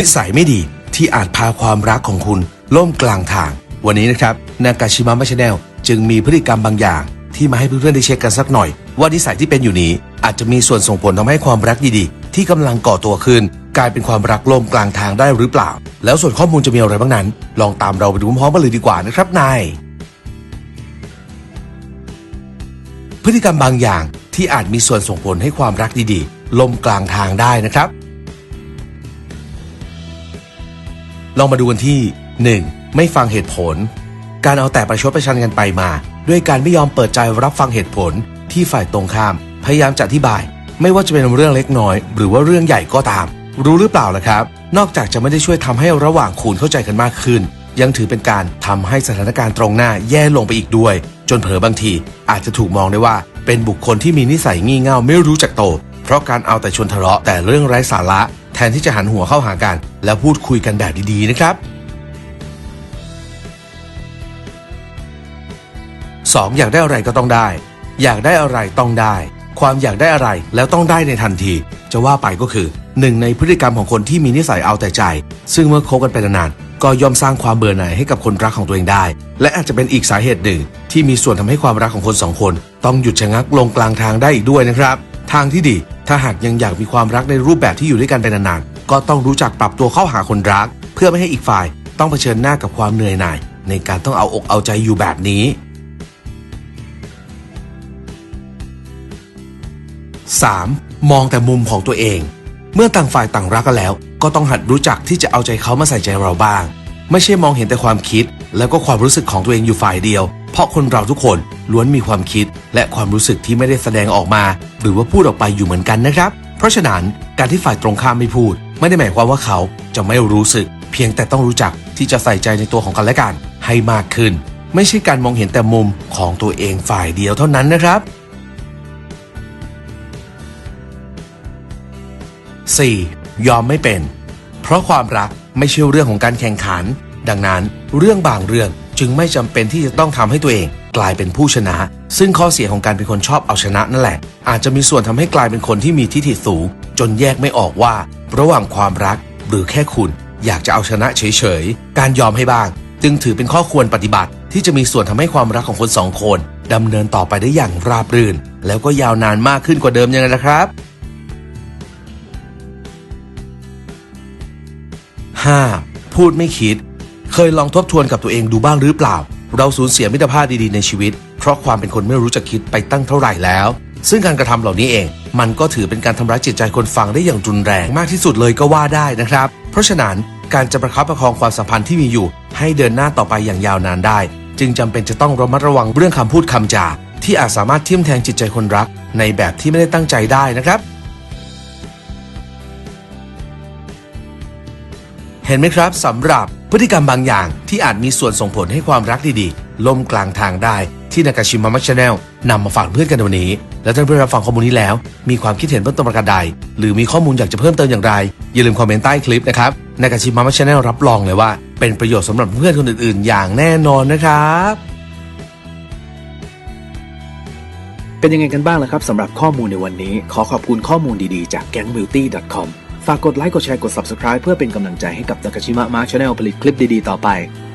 นิสัยไม่ดีที่อาจพาความรักของคุณล่มกลางทาง วันนี้นะครับนากาชิมะมัชแนลจึงมีพฤติกรรมบางอย่าง ที่มาให้เพื่อนๆได้เช็คกันสักหน่อย ว่านิสัยที่เป็นอยู่นี้อาจจะมีส่วนส่งผลทำให้ความรักดีๆ ที่กำลังก่อตัวขึ้น กลายเป็นความรักล่มกลางทางได้หรือเปล่า แล้วส่วนข้อมูลจะมีอะไรบ้างนั้น ลองตามเราไปดูพร้อมๆกันเลยดีกว่านะครับนายพฤติกรรมบางอย่างที่อาจมีส่วนส่งผลให้ความรักดีๆล่มกลางทางได้นะครับ ลองมาดูกันที่ 1. ไม่ฟังเหตุผล การเอาแต่ประชดประชันกันไปมา ด้วยการไม่ยอมเปิดใจรับฟังเหตุผลที่ฝ่ายตรงข้าม พยายามจะอธิบาย ไม่ว่าจะเป็นเรื่องเล็กน้อย หรือว่าเรื่องใหญ่ก็ตาม รู้หรือเปล่าล่ะครับ นอกจากจะไม่ได้ช่วยทำให้ระหว่างคุณเข้าใจกันมากขึ้น ยังถือเป็นการทำให้สถานการณ์ตรงหน้าแย่ลงไปอีกด้วย จนเผลอบางที อาจจะถูกมองได้ว่า เป็นบุคคลที่มีนิสัยงี่เง่าไม่รู้จักโต เพราะการเอาแต่ชวนทะเลาะแต่เรื่องไร้สาระ แทนที่จะหันหัวเข้าหากัน แล้วพูดคุยกันแบบดีๆนะครับ 2. อยากได้อะไรก็ต้องได้ อยากได้อะไรต้องได้ ความอยากได้อะไรแล้วต้องได้ในทันที จะว่าไปก็คือหนึ่งในพฤติกรรมของคนที่มีนิสัยเอาแต่ใจ ซึ่งเมื่อคบกันไปนานๆก็ย่อมสร้างความเบื่อหน่ายให้กับคนรักของตัวเองได้ และอาจจะเป็นอีกสาเหตุหนึ่ง ที่มีส่วนทำให้ความรักของคนสองคน ต้องหยุดชะงักลงกลางทางได้อีกด้วยนะครับ ทางที่ดีถ้าหากยังอยากมีความรักในรูปแบบที่อยู่ด้วยกันไปนานๆ ก็ต้องรู้จักปรับตัวเข้าหาคนรัก เพื่อไม่ให้อีกฝ่ายต้องเผชิญหน้ากับความเหนื่อยหน่าย ในการต้องเอาอกเอาใจอยู่แบบนี้ 3. มองแต่มุมของตัวเอง เมื่อต่างฝ่ายต่างรักกันแล้ว ก็ต้องหัดรู้จักที่จะเอาใจเขามาใส่ใจเราบ้าง ไม่ใช่มองเห็นแต่ความคิด แล้วก็ความรู้สึกของตัวเองอยู่ฝ่ายเดียว เพราะคนเราทุกคนล้วนมีความคิด และความรู้สึกที่ไม่ได้แสดงออกมา หรือว่าพูดออกไปอยู่เหมือนกันนะครับ เพราะฉะนั้นการที่ฝ่ายตรงข้ามไม่พูด ไม่ได้หมายความว่าเขาจะไม่รู้สึก เพียงแต่ต้องรู้จักที่จะใส่ใจในตัวของกันและกันให้มากขึ้น ไม่ใช่การมองเห็นแต่มุมของตัวเองฝ่ายเดียวเท่านั้นนะครับ 4. ยอมไม่เป็น เพราะความรักไม่ใช่เรื่องของการแข่งขัน ดังนั้นเรื่องบางเรื่องจึงไม่จำเป็นที่จะต้องทำให้ตัวเองกลายเป็นผู้ชนะ ซึ่งข้อเสียของการเป็นคนชอบเอาชนะนั่นแหละ อาจจะมีส่วนทำให้กลายเป็นคนที่มีทิฐิสูง จนแยกไม่ออกว่า ระหว่างความรักหรือแค่คุณอยากจะเอาชนะเฉยๆ การยอมให้บ้าง จึงถือเป็นข้อควรปฏิบัติ ที่จะมีส่วนทำให้ความรักของคนสองคนดำเนินต่อไปได้อย่างราบรื่น แล้วก็ยาวนานมากขึ้นกว่าเดิมยังไงนะครับ 5. พูดไม่คิด เคยลองทบทวนกับตัวเองดูบ้างหรือเปล่า เราสูญเสียมิตรภาพดีๆในชีวิต เพราะความเป็นคนไม่รู้จักคิดไปตั้งเท่าไหร่แล้ว ซึ่งการกระทำเหล่านี้เอง มันก็ถือเป็นการทำร้ายจิตใจคนฟังได้อย่างรุนแรงมากที่สุดเลยก็ว่าได้นะครับ เพราะฉะนั้นการจะประคับประคองความสัมพันธ์ที่มีอยู่ ให้เดินหน้าต่อไปอย่างยาวนานได้ จึงจำเป็นจะต้องระมัดระวังเรื่องคำพูดคำจา ที่อาจสามารถทิ่มแทงจิตใจคนรัก ในแบบที่ไม่ได้ตั้งใจได้นะครับ เห็นไหมครับสำหรับพฤติกรรมบางอย่างที่อาจมีส่วนส่งผลให้ความรักดีๆล่มกลางทางได้ที่นากาชิมะมัชแนล นำมาฝากเพื่อนกันในวันนี้ แล้วท่านเพื่อนรับฟังข้อมูลนี้แล้ว มีความคิดเห็นเพิ่มเติมประการใด หรือมีข้อมูลอยากจะเพิ่มเติมอย่างไร อย่าลืมคอมเมนต์ใต้คลิปนะครับในกาชิมะมัชแนลรับรองเลยว่า เป็นประโยชน์สำหรับเพื่อนคนอื่นๆ อย่างแน่นอนนะครับเป็นยังไงกันบ้างล่ะครับสำหรับข้อมูลในวันนี้ ขอขอบคุณข้อมูลดีๆจาก gangbeauty.com ฝากกดไลค์กดแชร์กด subscribe เพื่อเป็นกำลังใจให้กับ Nakashima Mark Channel ผลิตคลิปดีๆ ต่อไป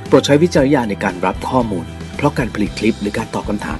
โปรดใช้วิจารณญาณในการรับข้อมูล เพราะการผลิตคลิปหรือการตอบคำถาม